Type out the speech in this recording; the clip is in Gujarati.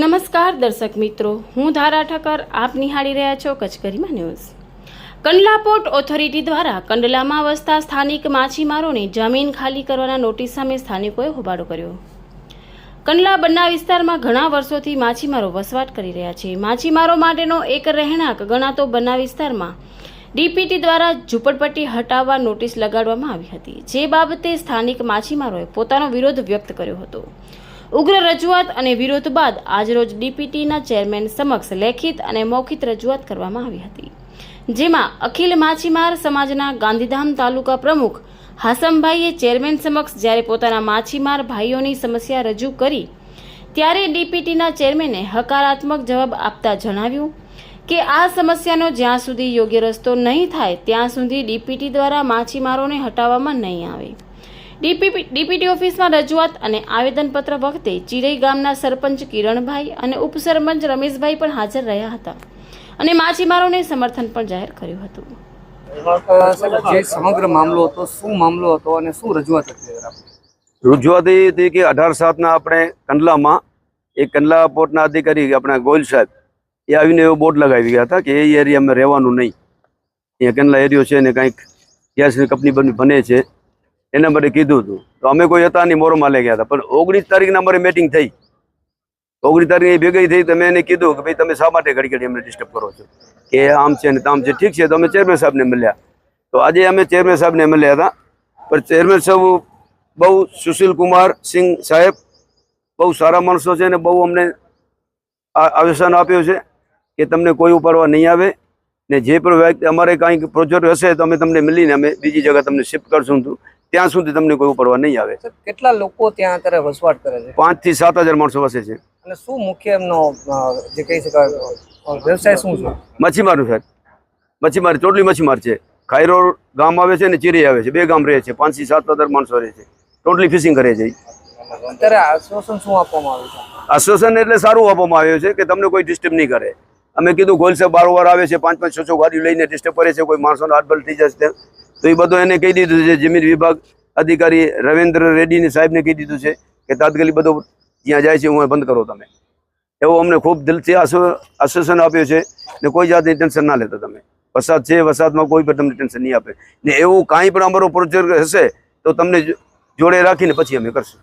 નમસ્કાર દર્શક મિત્રો, હું ધારા ઠક્કર આપ નિહાળી રહ્યા છો કચકરીમાં ન્યૂઝ. કંડલા પોર્ટ ઓથોરિટી દ્વારા કંડલામાં વસતા સ્થાનિક માછીમારોને જમીન ખાલી કરવાના નોટિસ સામે સ્થાનિકોએ હોબાળો કર્યો. કંડલા બન્ના વિસ્તારમાં ઘણા વર્ષોથી માછીમારો વસવાટ કરી રહ્યા છે. માછીમારો માટેનો એક રહેણાંક ગણાતો બન્ના વિસ્તારમાં ડીપીટી દ્વારા ઝૂંપડપટ્ટી હટાવવા નોટિસ લગાડવામાં આવી હતી. જે બાબતે સ્થાનિક માછીમારોએ પોતાનો વિરોધ વ્યક્ત કર્યો હતો. ઉગ્ર રજૂઆત અને વિરોધ બાદ આજરોજ ડીપીટીના ચેરમેન સમક્ષ લેખિત અને મૌખિત રજૂઆત કરવામાં આવી હતી. જેમાં અખિલ માછીમાર સમાજના ગાંધીધામ તાલુકા પ્રમુખ હાસમભાઈએ ચેરમેન સમક્ષ જ્યારે પોતાના માછીમાર ભાઈઓની સમસ્યા રજૂ કરી, ત્યારે ડીપીટીના ચેરમેને હકારાત્મક જવાબ આપતા જણાવ્યું કે આ સમસ્યાનો જ્યાં સુધી યોગ્ય રસ્તો નહીં થાય, ત્યાં સુધી ડીપીટી દ્વારા માછીમારોને હટાવવામાં નહીં આવે. ડીપીપી ડીપીટી ઓફિસમાં રજૂઆત અને આવેદનપત્ર વખતે ચિરઈ ગામના સરપંચ કિરણભાઈ અને ઉપસરપંચ રમેશભાઈ પણ હાજર રહ્યા હતા અને માછીમારોને સમર્થન પણ જાહેર કર્યું હતું. જે સમગ્ર મામલો હતો શું મામલો હતો અને શું રજૂઆત હતી રજૂઆત એ હતી કે અઢાર સાતના આપણે કંડલામાં એ કંડલા પોર્ટના અધિકારી આપણા ગોયલ સાહેબ એ આવીને એવો બોર્ડ લગાવી ગયા હતા કે એ એરિયામાં રહેવાનું નહીં. અહીંયા કંડલા એરિયો છે ને કંઈક ગેસની કંપની બની બને છે. એના માટે કીધું હતું તો અમે કોઈ હતા નહીં મોરોમાં લઈ ગયા હતા. પણ ઓગણીસ તારીખના અમારી મિટિંગ થઈ. ઓગણીસ તારીખે ભેગી થઈ તો મેં એને કીધું કે ભાઈ તમે શા માટે ઘડી ઘડી અમને ડિસ્ટર્બ કરો છો? કે આમ છે ને તામ છે. ઠીક છે, તો અમે ચેરમેન સાહેબને મળ્યા. તો આજે અમે ચેરમેન સાહેબને મળ્યા હતા. પણ ચેરમેન સાહેબ બહુ સુશીલ કુમાર સિંહ સાહેબ બહુ સારા માણસો છે ને બહુ અમને આ- આવેશન આપ્યો છે કે તમને કોઈ ઉપાડવા નહીં આવે. ને જે પણ અમારે કાંઈક પ્રોજેક્ટ હશે તો અમે તમને મળીને અમે બીજી જગ્યા તમને શિફ્ટ કરશું ત્યાં સુધી તમને કોઈ ઉપાડવા નહીં આવે. કેટલા લોકો ત્યાં અત્યારે વસવાટ કરે છે? પાંચથી સાત હજાર માણસો વસે છે. અને શું મુખ્ય એમનો જે કહી શકાય વ્યવસાય શું છે? મચ્છીમારનું સાહેબ મચ્છીમાર ચોટલી મચ્છીમાર છે. ખાયરો ગામ આવે છે ને ચીરી આવે છે. બે ગામ રહે છે. પાંચથી સાત હજાર માણસો રહે છે. ટોટલી ફિશિંગ કરે છે. અત્યારે આશ્વાસન શું આપવામાં આવ્યું છે? આશ્વાસન એટલે સારું આપવામાં આવ્યું છે કે તમને કોઈ ડિસ્ટર્બ નહીં કરે. અમે કીધું ગોલસે બારોબાર આવે છે પાંચ પાંચ છ છ ગાડીઓ લઈને ડિસ્ટર્બ કરે છે કોઈ માણસોનો હાથબલ થઈ જશે. તો એ બધું એને કહી દીધું છે, જમીન વિભાગ અધિકારી રવિન્દ્ર રેડ્ડીની સાહેબને કહી દીધું છે કે તાત્કાલિક બધો જ્યાં જાય છે હું બંધ કરો તમે. એવું અમને ખૂબ દિલથી આશ્વ- આશ્વાસન આપ્યું છે ને કોઈ જાતની ટેન્શન ના લેતા તમે. વરસાદ છે, વરસાદમાં કોઈ પણ તમને ટેન્શન નહીં આપે. ને એવું કાંઈ પણ અમારો પ્રોજેક્ટ હશે તો તમને જોડે રાખીને પછી અમે કરશું.